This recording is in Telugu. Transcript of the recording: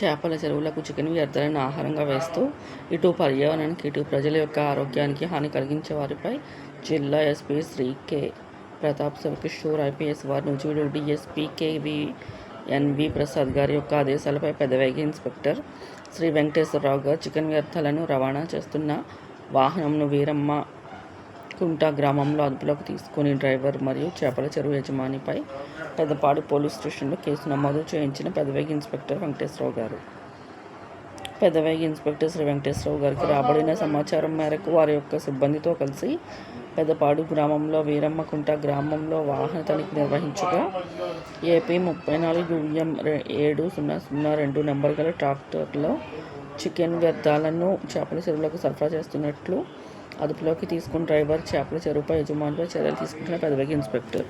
చేపల చెరువులకు చికెన్ వ్యర్థాలను ఆహారంగా వేస్తూ ఇటు పర్యావరణానికి ఇటు ప్రజల యొక్క ఆరోగ్యానికి హాని కలిగించే వారిపై జిల్లా SP Shri K. Pratap Sivakishore IPS వారి నుంచి DSP K V N V Prasad గారి యొక్క ఆదేశాలపై పెదవేగి ఇన్స్పెక్టర్ శ్రీ వెంకటేశ్వరరావు గారు చికెన్ వ్యర్థాలను రవాణా చేస్తున్న వాహనంను వీరమ్మ కుంటా గ్రామంలో అదుపులోకి తీసుకుని డ్రైవర్ మరియు చేపల చెరువు యజమానిపై పెద్దపాడు పోలీస్ స్టేషన్లో కేసు నమోదు చేయించిన పెదవేగి ఇన్స్పెక్టర్ వెంకటేశ్వరరావు గారు. పెదవేగి ఇన్స్పెక్టర్ శ్రీ వెంకటేశ్వరరావు గారికి రాబడిన సమాచారం మేరకు వారి యొక్క సిబ్బందితో కలిసి పెద్దపాడు గ్రామంలో వీరమ్మకుంట గ్రామంలో వాహన తనిఖీ నిర్వహించగా ఏపీ ముప్పై నాలుగు యూఎం ఏడు సున్నా సున్నా రెండు నెంబర్ గల ట్రాక్టర్లో చికెన్ వ్యర్థాలను చేపల చెరువులకు సరఫరా చేస్తున్నట్లు అదుపులోకి తీసుకుని డ్రైవర్ చేపల చెరువుపై యజమానిపై చర్యలు తీసుకుంటున్న పెదవికి ఇన్స్పెక్టర్.